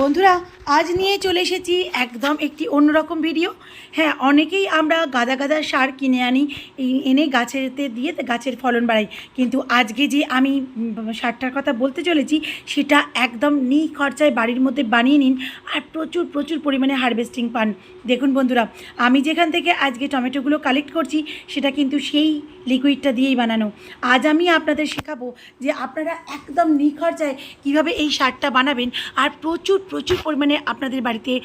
বন্ধুরা, আজ নিয়ে চলে এসেছি একদম একটি অন্যরকম ভিডিও হ্যাঁ অনেকেই আমরা গাদা গাদা সার কিনে আনি এনে গাছেতে দিয়ে গাছের ফলন বাড়াই। কিন্তু আজকে যে আমি সারটার কথা বলতে চলেছি, সেটা একদম নি খরচায় বাড়ির মধ্যে বানিয়ে নিন আর প্রচুর প্রচুর পরিমাণে হারভেস্টিং পান। দেখুন বন্ধুরা, আমি যেখান থেকে আজকে টমেটোগুলো কালেক্ট করছি, সেটা কিন্তু সেই লিকুইডটা দিয়েই বানানো। আজ আমি আপনাদের শেখাবো যে আপনারা একদম নিখরচায় কীভাবে এই সারটা বানাবেন আর প্রচুর প্রচুর পরিমাণে আপনাদের বাড়িতে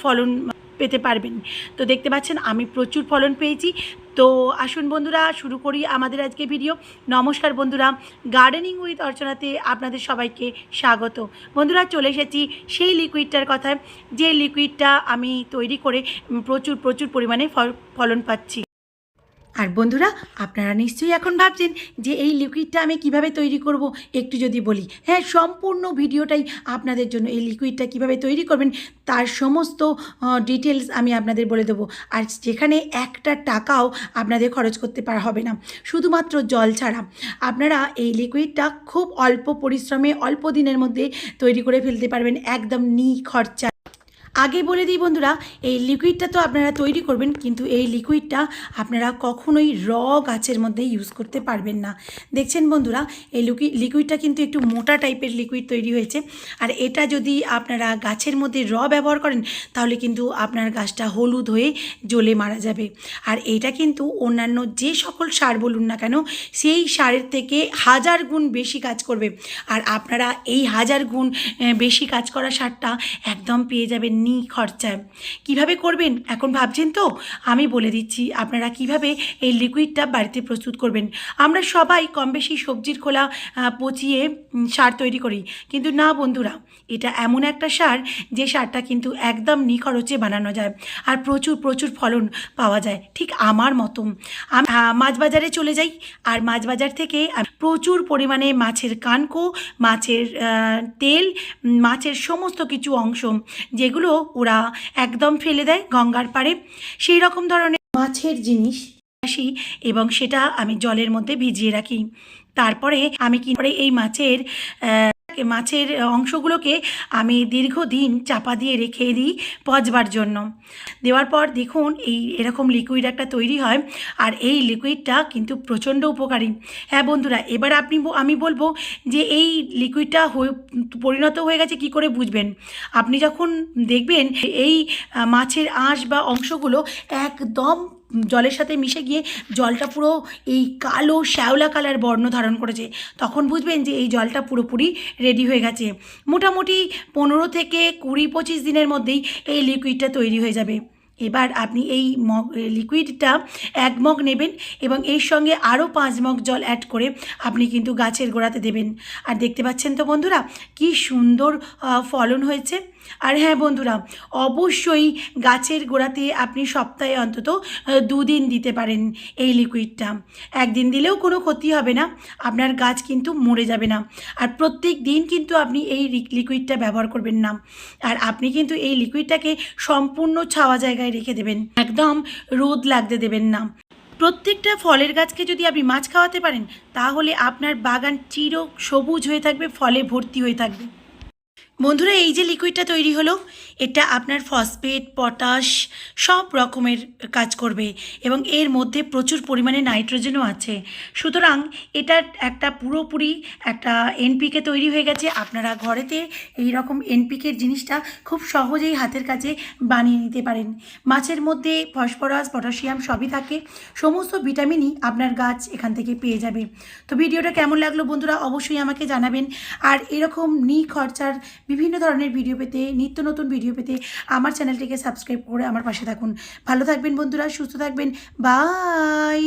ফলন পেতে পারবেন। তো দেখতে পাচ্ছেন, আমি প্রচুর ফলন পেয়েছি। তো আসুন বন্ধুরা, শুরু করি আমাদের আজকে ভিডিও। নমস্কার বন্ধুরা গার্ডেনিং উইথ অর্চনাতে আপনাদের সবাইকে স্বাগত। বন্ধুরা, চলে এসেছি সেই লিকুইডটার কথায়। যে লিকুইডটা আমি তৈরি করে প্রচুর প্রচুর পরিমাণে ফল- ফলন পাচ্ছি। আর বন্ধুরা, আপনারা নিশ্চয়ই এখন ভাবছেন যে এই লিকুইডটা আমি কীভাবে তৈরি করব? একটু যদি বলি। হ্যাঁ সম্পূর্ণ ভিডিওটাই আপনাদের জন্য এই লিকুইডটা কীভাবে তৈরি করবেন তার সমস্ত ডিটেলস আমি আপনাদের বলে দেবো। আর যেখানে একটা টাকাও আপনাদের খরচ করতে পারা হবে না। শুধুমাত্র জল ছাড়া। আপনারা এই লিকুইডটা খুব অল্প পরিশ্রমে অল্প দিনের মধ্যে তৈরি করে ফেলতে পারবেন। একদম নি খরচা আগে বলে দিই বন্ধুরা, এই লিকুইডটা তো আপনারা তৈরি করবেন, কিন্তু এই লিকুইডটা আপনারা কখনোই র গাছের মধ্যে ইউজ করতে পারবেন না। দেখছেন বন্ধুরা, এই লিকুইড লিকুইডটা কিন্তু একটু মোটা টাইপের লিকুইড তৈরি হয়েছে। আর এটা যদি আপনারা গাছের মধ্যে র ব্যবহার করেন, তাহলে কিন্তু আপনার গাছটা হলুদ হয়ে জ্বলে মারা যাবে। আর এইটা কিন্তু অন্যান্য যে সকল সার বলুন না কেন, সেই সারের থেকে হাজার গুণ বেশি কাজ করবে। আর আপনারা এই হাজার গুণ বেশি কাজ করা সারটা একদম পেয়ে যাবেন নি খরচায় কীভাবে করবেন? এখন ভাবছেন তো? আমি বলে দিচ্ছি, আপনারা কীভাবে এই লিকুইডটা বাড়িতে প্রস্তুত করবেন? আমরা সবাই কম বেশি সবজির খোলা পচিয়ে সার তৈরি করি। কিন্তু না বন্ধুরা, এটা এমন একটা সার যে সারটা কিন্তু একদম নিখরচে বানানো যায় আর প্রচুর প্রচুর ফলন পাওয়া যায়। ঠিক আমার আমি মাছ বাজারে চলে যাই আর মাছ বাজার থেকে প্রচুর পরিমাণে মাছের কানকো, মাছের তেল, মাছের সমস্ত কিছু অংশ যেগুলো ওরা একদম ফেলে দেয় গঙ্গার পাড়ে। সেই রকম ধরনের মাছের জিনিস আসি এবং সেটা আমি জলের মধ্যে ভিজিয়ে রাখি। তারপরে আমি কি করে এই মাছের মাছের অংশগুলোকে আমি দীর্ঘদিন চাপা দিয়ে রেখে দিই পচবার জন্য। দেওয়ার পর দেখুন এই এরকম লিকুইড একটা তৈরি হয় আর এই লিকুইডটা কিন্তু প্রচণ্ড উপকারী। হ্যাঁ বন্ধুরা, এবার আপনি আমি বলব যে এই লিকুইডটা পরিণত হয়ে গেছে কি করে বুঝবেন? আপনি যখন দেখবেন এই মাছের আঁশ বা অংশগুলো একদম জলের সাথে মিশে গিয়ে জলটা পুরো এই কালো শ্যাওলা কালার বর্ণ ধারণ করেছে। তখন বুঝবেন যে এই জলটা পুরোপুরি রেডি হয়ে গেছে। মোটামুটি পনেরো থেকে কুড়ি পঁচিশ দিনের মধ্যেই এই লিকুইডটা তৈরি হয়ে যাবে। এবার আপনি এই মগ লিকুইডটা এক মগ নেবেন এবং এর সঙ্গে আরও পাঁচ মগ জল অ্যাড করে আপনি কিন্তু গাছের গোড়াতে দেবেন। আর দেখতে পাচ্ছেন তো বন্ধুরা, কি সুন্দর ফলন হয়েছে। আর হ্যাঁ বন্ধুরা, অবশ্যই গাছের গোড়াতে আপনি সপ্তাহে অন্তত দুদিন দিতে পারেন এই লিকুইডটা একদিন দিলেও কোনো ক্ষতি হবে না, আপনার গাছ কিন্তু মরে যাবে না। আর প্রত্যেক দিন কিন্তু আপনি এই লিকুইডটা ব্যবহার করবেন না। আর আপনি কিন্তু এই লিকুইডটাকে সম্পূর্ণ ছাওয়া জায়গায় রেখে দেবেন। একদম রোদ লাগতে দেবেন না। প্রত্যেকটা ফলের গাছকে যদি আপনি মাছ খাওয়াতে পারেন, তাহলে আপনার বাগান চির সবুজ হয়ে থাকবে, ফলে ভর্তি হয়ে থাকবে। বন্ধুরা, এই যে লিকুইডটা তৈরি হলো, এটা আপনার ফসফেট পটাশ সব রকমের কাজ করবে এবং এর মধ্যে প্রচুর পরিমাণে নাইট্রোজেনও আছে। সুতরাং এটা একটা পুরোপুরি একটা এনপিকে তৈরি হয়ে গেছে। আপনারা ঘরেতে এই রকম এনপিকের জিনিসটা খুব সহজেই হাতের কাছে বানিয়ে নিতে পারেন। মাছের মধ্যে ফসফরাস পটাশিয়াম সবই থাকে। সমস্ত ভিটামিনই আপনার গাছ এখান থেকে পেয়ে যাবে। তো ভিডিওটা কেমন লাগল বন্ধুরা, অবশ্যই আমাকে জানাবেন। আর এরকম নি খরচার বিভিন্ন ধরনের ভিডিও পেতে, নিত্য নতুন ভিডিও পেতে আমার চ্যানেলটিকে সাবস্ক্রাইব করে আমার পাশে থাকুন। ভালো থাকবেন বন্ধুরা, সুস্থ থাকবেন। বাই